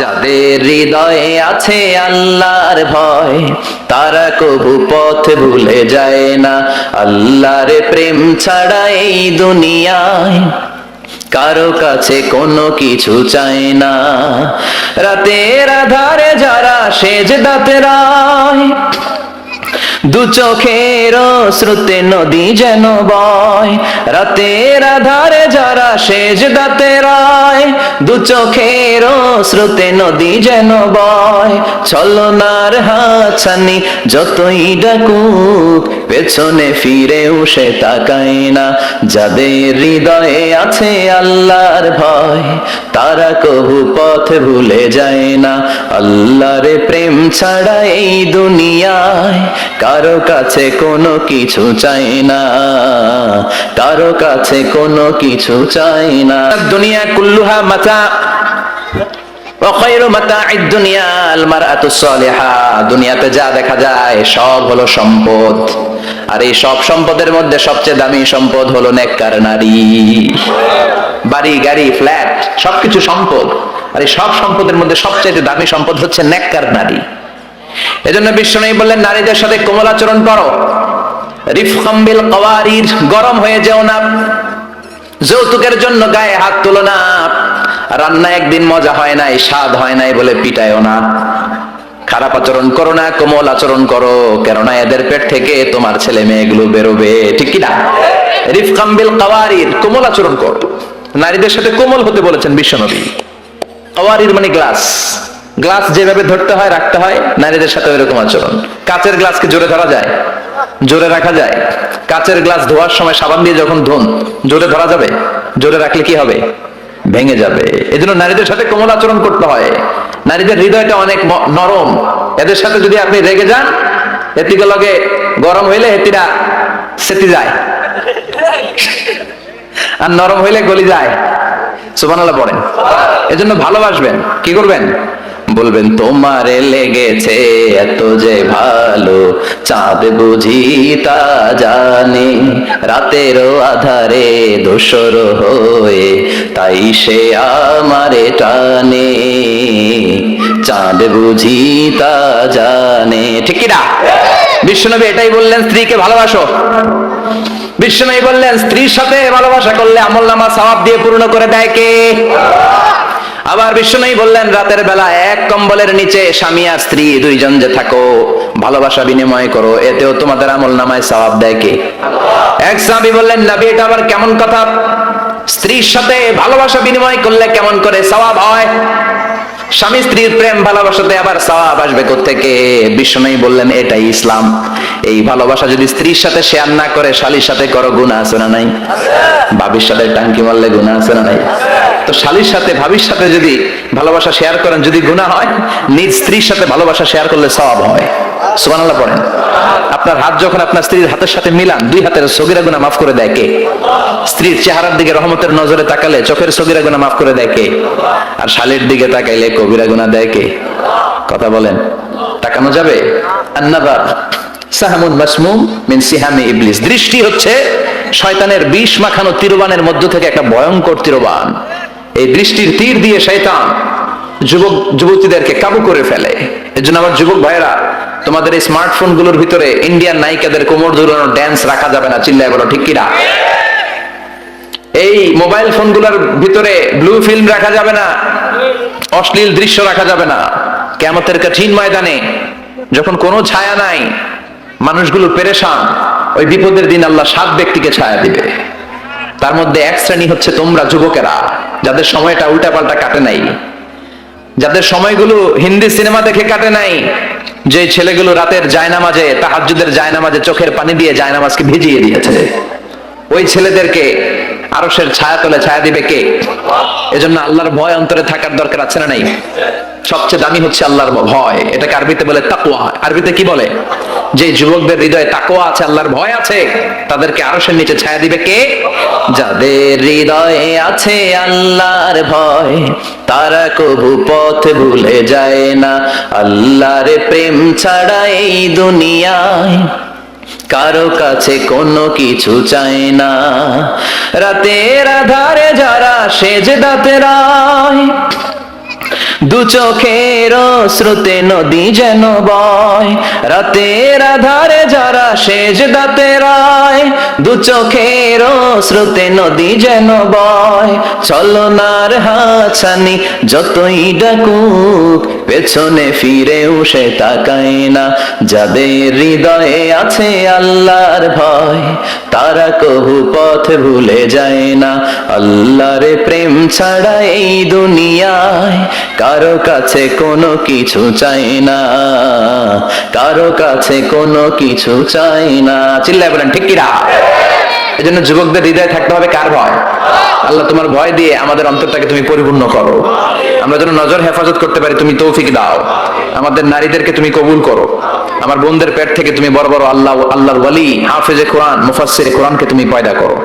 যাদের হৃদয়ে আছে আল্লাহর ভয়, তারা কবু পথ ভুলে যায় না। আল্লাহর প্রেম ছাড়া এই দুনিয়ায় কারও কাছে কোনো কিছু চায় না। রাতের আধারে যারা সেজ দাতেরায় দু চোখের শ্রুতে নদী যেন বয়, রাতের আধারে যারা সেজ দাতে রায়, দু চোখের শ্রুতে নদী যেন বয়, ছলনার হাছানি যতই ডাকুক পেছনে ফিরেও সে তাকায় না। যাদের হৃদয়ে আছে আল্লাহর ভয়, তারা কবু পথ ভুলে যায় না। আল্লাহর প্রেম ছাড়া এই দুনিয়ায় কারও কাছে কোনো কিছু চায় না। কারও কাছে কোনো কিছু চায় না। দুনিয়া কুল্লুহা মাথা দুনিয়াতে যা দেখা যায় সব হলো সম্পদ। আর এই সব সম্পদের মধ্যে সবচেয়ে দামি সম্পদ হলো নেককার নারী। বাড়ি, গাড়ি, ফ্ল্যাট, সবকিছু সম্পদ। আর এই সব সম্পদের মধ্যে সবচেয়ে দামি সম্পদ হচ্ছে নেককার নারী। এজন্য বিশ্ব বিশ্বনবী বললেন, নারীদের সাথে কোমল আচরণ করো। রিফকাম্বিল কওয়ারির, গরম হয়ে যেও না। যৌতুকের জন্য গায়ে হাত তুলো না। রান্না একদিন মজা হয় নাই, স্বাদ হয় নাই বলে পিটায়ও না। খারাপ আচরণ করো না, কোমল আচরণ করো, কেননা এদের পেট থেকে তোমার ছেলে মেয়েগুলো বেরোবে, ঠিক কি না? রিফকাম্বিল কাওয়ারির, কোমল আচরণ করো। নারীদের সাথে কোমল হতে বলেছেন বিশ্বনবী কাওয়ারির মানে গ্লাস। গ্লাস যেভাবে ধরতে হয়, রাখতে হয়, নারীদের সাথে এরকম আচরণ। কাচের গ্লাসকে জোরে ধরা যায়, জোরে রাখা যায়। কাচের গ্লাস ধোয়ার সময় সাবান দিয়ে যখন ধুন, জোরে ধরা যাবে? জোরে রাখলে কি হবে? ভেঙে যাবে। এজন্য নারীদের সাথে কোমল আচরণ করতে হয়। নারীদের হৃদয়টা অনেক নরম। এদের সাথে যদি আপনি রেগে যান এতিকে লগে গরম হইলে হেতিরা সেটি যায়। আর নরম হইলে গলি যায়। সুবহানাল্লাহ পড়েন। এজন্য ভালোবাসবেন। কি করবেন? বলবেন, তোমারে লেগেছে এত যে ভালো, চাঁদ বুঝি তা জানে। রাতেরও আধারে দোসর হয়ে তাই সে আমারে টানে, চাঁদ বুঝি তা জানে। ঠিক না? বিশ্বনবী এটাই বললেন, স্ত্রীকে ভালোবাসো। বিশ্বনবী বললেন, স্ত্রীর সাথে ভালোবাসা করলে আমল নামা সওয়াব দিয়ে পূর্ণ করে দেয় কে? আবার বিশ্বনবী বললেন, রাতের বেলা এক কম্বলের নিচে স্বামী আর স্ত্রী দুইজন যে থাকো, ভালোবাসা বিনিময় করো, এতেও তোমাদের আমল নামায় সওয়াব দেয় কে? এক সাহাবী বললেন, নাবি, এটা আবার কেমন কথা? স্ত্রীর সাথে ভালোবাসা বিনিময় করলে কেমন করে সওয়াব হয়? স্বামী স্ত্রীর প্রেম ভালোবাসাতে আবার সওয়াব আসবে থেকে বিষ্ণুই বললেন, এটাই ইসলাম। এই ভালোবাসা যদি স্ত্রীর সাথে শেয়ার না করে, শালির সাথে করো গুণা আছে না নাই? ভাবির সাথে টাঙ্কি মারলে গুণা আছে না নাই? তো শালির সাথে, ভাবির সাথে যদি ভালোবাসা শেয়ার করেন, যদি গুণা হয়, নিজ স্ত্রীর সাথে ভালোবাসা শেয়ার করলে সওয়াব হয়। সুবহানাল্লাহ পড়েন। আপনার হাত যখন আপনার স্ত্রীর হাতের সাথে মিলান, দুই হাতের সগিরা মাফ করে দেয় কে? স্ত্রীর চেহারার দিকে রহমতের নজরে তাকালে চোখের সগিরা মাফ করে দেয় কে? আর দিকে তাকাইলে কবিরা দেয় কে? কথা বলেন। তাকানো যাবে? সাহামুন মাসমুম মিন ইবলিস। দৃষ্টি হচ্ছে শয়তানের বিষ মাখানো তীরবানের মধ্য থেকে একটা ভয়ঙ্কর তীরবান। এই দৃষ্টির তীর দিয়ে শয়তান যুবক যুবতীদেরকে কাবু করে ফেলে। এর জন্য আমার যুবক ভাইয়েরা তোমাদের এই স্মার্টফোনগুলোর ভিতরে ইন্ডিয়ান নায়িকাদের কোমর দুলানো ড্যান্স রাখা যাবে না, চিল্লায় বলো, ঠিক কিনা? এই মোবাইল ফোনগুলোর ভিতরে ব্লু ফিল্ম রাখা যাবে না, অশ্লীল দৃশ্য রাখা যাবে না। কেমতের কঠিন ময়দানে যখন কোনো ছায়া নাই, মানুষগুলো পেরেশান, ওই বিপদের দিন আল্লাহ সাত ব্যক্তিকে ছায়া দিবে। তার মধ্যে এক শ্রেণি হচ্ছে তোমরা যুবকেরা, যাদের সময়টা উল্টাপাল্টা কাটে নাই, যাদের সময়গুলো হিন্দি সিনেমা দেখে কাটে নাই যে ছেলেগুলো রাতের জায়নামাজে তাহাজুদের জায়নামাজে চোখের পানি দিয়ে জায়নামাজকে ভিজিয়ে দিয়েছে। ওই ছেলেদেরকে আরসের ছায়া তোলে ছায়া দিবে কে? এজন্য আল্লাহর ভয় অন্তরে থাকার দরকার আছে না নাই? সবচেয়ে দামি হচ্ছে আল্লাহর ভয়। এটাকে আরবিতে বলে তাকুয়া আরবিতে কি বলে? যে যুবকদের হৃদয়ে তাকওয়া আছে, আল্লাহর ভয় আছে, তাদেরকে আরশের নিচে ছায়া দিবে কে? যাদের হৃদয়ে আছে আল্লাহর ভয়, তারা কবু পথ ভুলে যায় না। আল্লাহর প্রেম ছাড়া এই দুনিয়ায় কারও কাছে কোনো কিছু চায় না। রাতের আধারে যারা সেজ দাতে রায় দু চোখের শ্রুতে নদী যেন বয়, রাতের আধারে যারা সেজ দাতে রায়, দু চোখের শ্রুতে নদী যেন বয় চলনার হাছানি যতই ডাকুক পেছনে ফিরেও সে তাকায় না। যাদের হৃদয়ে আছে আল্লাহর ভয়, তারা কহু পথ ভুলে যায় না। আল্লাহর প্রেম ছাড়া এই দুনিয়ায় কারও কাছে কোনো কিছু চাই না। কারও কাছে কোনো কিছু চাই না। চিল্লায় বলেন, ঠিক কিরা এই জন্য যুবকদের হৃদয়ে থাকতে হবে কার ভয়? আল্লাহ তোমার ভয় দিয়ে আমাদের অন্তরটাকে তুমি পরিপূর্ণ করো। আমরা যেন নজর হেফাজত করতে পারি, তুমি তৌফিক দাও। আমাদের নারীদেরকে তুমি কবুল করো। আমার বোনদের পেট থেকে তুমি বড় বড় আল্লাহ, আল্লাহর ওয়ালি, হাফেজে কোরআন, মুফাসসিরে কোরআনকে তুমি পয়দা করো।